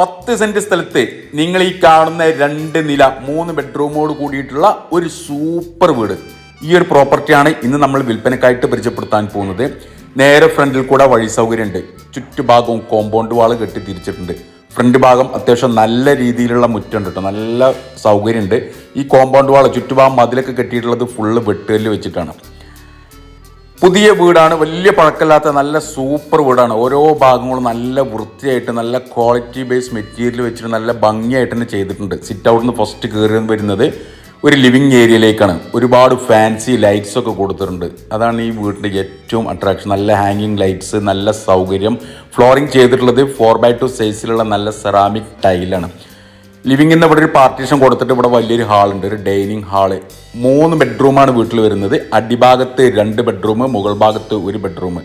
പത്ത് സെന്റ് സ്ഥലത്ത് നിങ്ങൾ ഈ കാണുന്ന രണ്ട് നില മൂന്ന് ബെഡ്റൂമോട് കൂടിയിട്ടുള്ള ഒരു സൂപ്പർ വീട്. ഈ ഒരു പ്രോപ്പർട്ടിയാണ് ഇന്ന് നമ്മൾ വിൽപ്പനക്കായിട്ട് പരിചയപ്പെടുത്താൻ പോകുന്നത്. നേരെ ഫ്രണ്ടിൽ കൂടെ വഴി സൗകര്യമുണ്ട്. ചുറ്റുഭാഗവും കോമ്പൗണ്ട് വാൾ കെട്ടി തിരിച്ചിട്ടുണ്ട്. ഫ്രണ്ട് ഭാഗം അത്യാവശ്യം നല്ല രീതിയിലുള്ള മുറ്റുണ്ട് കേട്ടോ. നല്ല സൗകര്യമുണ്ട്. ഈ കോമ്പൗണ്ട് വാൾ ചുറ്റുഭാഗം മതിലൊക്കെ കെട്ടിയിട്ടുള്ളത് ഫുള്ള് വെട്ടുകല്ല് വെച്ചിട്ടാണ്. പുതിയ വീടാണ് വലിയ പഴക്കമില്ലാത്ത നല്ല സൂപ്പർ വീടാണ്. ഓരോ ഭാഗങ്ങളും നല്ല വൃത്തിയായിട്ട് നല്ല ക്വാളിറ്റി ബേസ് മെറ്റീരിയൽ വെച്ചിട്ട് നല്ല ഭംഗിയായിട്ട് തന്നെ ചെയ്തിട്ടുണ്ട്. സിറ്റ് ഔട്ടിൽ നിന്ന് ഫസ്റ്റ് കയറി വരുന്നത് ഒരു ലിവിങ് ഏരിയയിലേക്കാണ് ഒരുപാട് ഫാൻസി ലൈറ്റ്സ് ഒക്കെ കൊടുത്തിട്ടുണ്ട്. അതാണ് ഈ വീടിന്റെ ഏറ്റവും അട്രാക്ഷൻ നല്ല ഹാങ്ങിങ് ലൈറ്റ്സ് നല്ല സൗകര്യം. ഫ്ലോറിങ് ചെയ്തിട്ടുള്ളത് ഫോർ ബൈ ടു സൈസിലുള്ള നല്ല സെറാമിക് ടൈലാണ് ലിവിങ്ങിന് ഇവിടെ ഒരു പാർട്ടീഷൻ കൊടുത്തിട്ട് ഇവിടെ വലിയൊരു ഹാളുണ്ട് ഒരു ഡൈനിങ് ഹാൾ. മൂന്ന് ബെഡ്റൂമാണ് വീട്ടിൽ വരുന്നത്. അടിഭാഗത്ത് രണ്ട് ബെഡ്റൂം മുകൾ ഭാഗത്ത് ഒരു bedroom.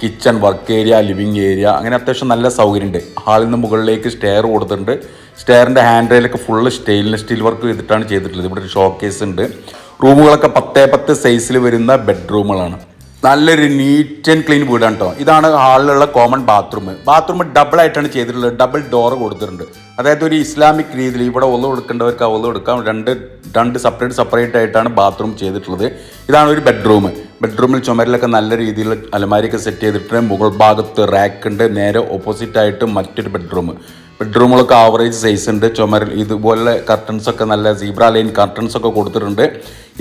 Kitchen work area living area അങ്ങനെ അത്യാവശ്യം നല്ല സൗകര്യമുണ്ട്. ഹാളിൽ നിന്ന് മുകളിലേക്ക് സ്റ്റെയർ കൊടുത്തിട്ടുണ്ട്. സ്റ്റെയറിന്റെ ഹാൻഡ് റെയിലൊക്കെ ഫുള്ള് സ്റ്റെയിൻലെസ് സ്റ്റീൽ വർക്ക് ചെയ്തിട്ടാണ് ചെയ്തിട്ടുള്ളത്. ഇവിടെ ഒരു ഷോക്കേസ് ഉണ്ട്. റൂമുകളൊക്കെ പത്തേ പത്ത് സൈസിൽ വരുന്ന ബെഡ്റൂമുകളാണ്. നല്ലൊരു നീറ്റ് ആൻഡ് ക്ലീൻ വീടാണ് കേട്ടോ ഇതാണ് ഹാളിലുള്ള കോമൺ ബാത്റൂം ബാത്റൂം ഡബിൾ ആയിട്ടാണ് ചെയ്തിട്ടുള്ളത്. ഡബിൾ ഡോർ കൊടുത്തിട്ടുണ്ട്. അതായത് ഒരു ഇസ്ലാമിക് രീതിയിൽ ഇവിടെ ഒന്നു കൊടുക്കേണ്ടവർക്ക് ഒന്നു കൊടുക്കാം. രണ്ട് രണ്ട് സെപ്പറേറ്റ് സെപ്പറേറ്റ് ആയിട്ടാണ് ബാത്റൂം ചെയ്തിട്ടുള്ളത്. ഇതാണ് ഒരു ബെഡ്റൂം ബെഡ്റൂമിൽ ചുമരിലൊക്കെ നല്ല രീതിയിൽ അലമാരിയൊക്കെ സെറ്റ് ചെയ്തിട്ടുണ്ട്. മുകൾ ഭാഗത്ത് റാക്ക് ഉണ്ട്. നേരെ ഓപ്പോസിറ്റ് ആയിട്ട് മറ്റൊരു ബെഡ്റൂം ബെഡ്റൂമുകളൊക്കെ ആവറേജ് സൈസ് ഉണ്ട്. ചുമരിൽ ഇതുപോലെ കർട്ടൻസ് ഒക്കെ നല്ല സീബ്ര ലൈൻ കർട്ടൻസ് ഒക്കെ കൊടുത്തിട്ടുണ്ട്.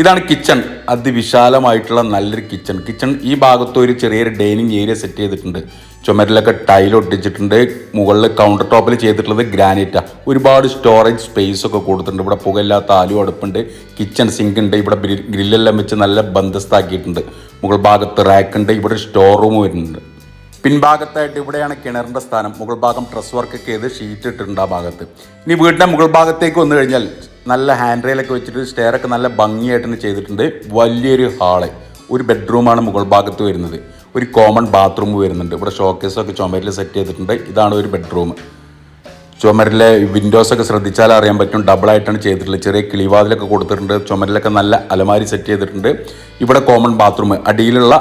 ഇതാണ് കിച്ചൺ അതിവിശാലമായിട്ടുള്ള നല്ലൊരു കിച്ചൺ കിച്ചൺ ഈ ഭാഗത്ത് ഒരു ചെറിയൊരു ഡൈനിങ് ഏരിയ സെറ്റ് ചെയ്തിട്ടുണ്ട്. ചുമരിലൊക്കെ ടൈൽ ഒട്ടിച്ചിട്ടുണ്ട്. മുകളിൽ കൗണ്ടർ ടോപ്പിൽ ചെയ്തിട്ടുള്ളത് ഗ്രാനൈറ്റാ ഒരുപാട് സ്റ്റോറേജ് സ്പേസ് ഒക്കെ കൊടുത്തിട്ടുണ്ട്. ഇവിടെ പുകയില്ലാത്ത ആലു അടുപ്പുണ്ട്. കിച്ചൺ സിങ്ക് ഉണ്ട്. ഇവിടെ ഗ്രില്ലെല്ലാം വെച്ച് നല്ല ബന്ധസ്ഥാക്കിയിട്ടുണ്ട് മുകൾ ഭാഗത്ത് റാക്ക് ഉണ്ട്. ഇവിടെ സ്റ്റോർ റൂം വരുന്നുണ്ട്. പിൻഭാഗത്തായിട്ട് ഇവിടെയാണ് കിണറിന്റെ സ്ഥാനം. മുകൾ ഭാഗം ഡ്രസ് വർക്ക് ഒക്കെ ചെയ്ത് ഷീറ്റ് ഇട്ടിട്ടുണ്ട് ആ ഭാഗത്ത്. ഇനി വീടിന്റെ മുകൾ ഭാഗത്തേക്ക് വന്നു കഴിഞ്ഞാൽ നല്ല ഹാൻഡ് റെയിലൊക്കെ വെച്ചിട്ട് സ്റ്റെയറൊക്കെ നല്ല ഭംഗിയായിട്ട് തന്നെ ചെയ്തിട്ടുണ്ട്. വലിയൊരു ഹാൾ ഒരു ബെഡ്റൂമാണ് മുകൾ ഭാഗത്ത് വരുന്നത്. ഒരു കോമൺ ബാത്റൂം വരുന്നുണ്ട്. ഇവിടെ ഷോക്കേസൊക്കെ ചുമരിൽ സെറ്റ് ചെയ്തിട്ടുണ്ട്. ഇതാണ് ഒരു ബെഡ്റൂം ചുമരിലെ വിൻഡോസ് ഒക്കെ ശ്രദ്ധിച്ചാൽ അറിയാൻ പറ്റും. ഡബിളായിട്ടാണ് ചെയ്തിട്ടുള്ളത്. ചെറിയ കിളിവാതിലൊക്കെ കൊടുത്തിട്ടുണ്ട്. ചുമരിലൊക്കെ നല്ല അലമാരി സെറ്റ് ചെയ്തിട്ടുണ്ട്. ഇവിടെ കോമൺ ബാത്റൂം അടിയിലുള്ള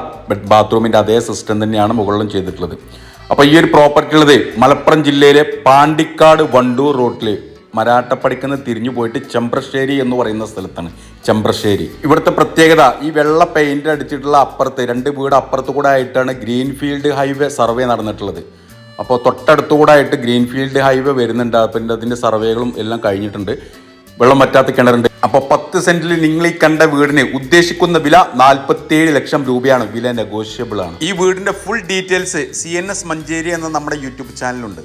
ബാത്റൂമിന്റെ അതേ സിസ്റ്റം തന്നെയാണ് മുകളിലും ചെയ്തിട്ടുള്ളത്. അപ്പോൾ ഈ ഒരു പ്രോപ്പർട്ടി ഉള്ളത് മലപ്പുറം ജില്ലയിലെ പാണ്ടിക്കാട് വണ്ടൂർ റോട്ടിൽ മരാട്ടപ്പടിക്കുന്ന തിരിഞ്ഞു പോയിട്ട് ചെമ്പ്രശ്ശേരി എന്ന് പറയുന്ന സ്ഥലത്താണ്. ചെമ്പ്രശ്ശേരി. ഇവിടുത്തെ പ്രത്യേകത ഈ വെള്ള പെയിന്റ് അടിച്ചിട്ടുള്ള അപ്പുറത്ത് രണ്ട് വീട് അപ്പുറത്ത് കൂടെ ആയിട്ടാണ് ഗ്രീൻഫീൽഡ് ഹൈവേ സർവേ നടന്നിട്ടുള്ളത്. അപ്പോൾ തൊട്ടടുത്തുകൂടായിട്ട് ഗ്രീൻഫീൽഡ് ഹൈവേ വരുന്നുണ്ട്. പിന്നെ അതിന്റെ സർവേകളും എല്ലാം കഴിഞ്ഞിട്ടുണ്ട്. വെള്ളം പറ്റാത്ത കിണറുണ്ട്. അപ്പോൾ പത്ത് സെന്റിൽ നിങ്ങൾ ഈ കണ്ട വീടിന് ഉദ്ദേശിക്കുന്ന വില നാൽപ്പത്തിയേഴ് ലക്ഷം രൂപയാണ്. വില നെഗോഷ്യബിൾ ആണ്. ഈ വീടിന്റെ full details C N S Manjeri എന്ന നമ്മുടെ യൂട്യൂബ് ചാനലുണ്ട്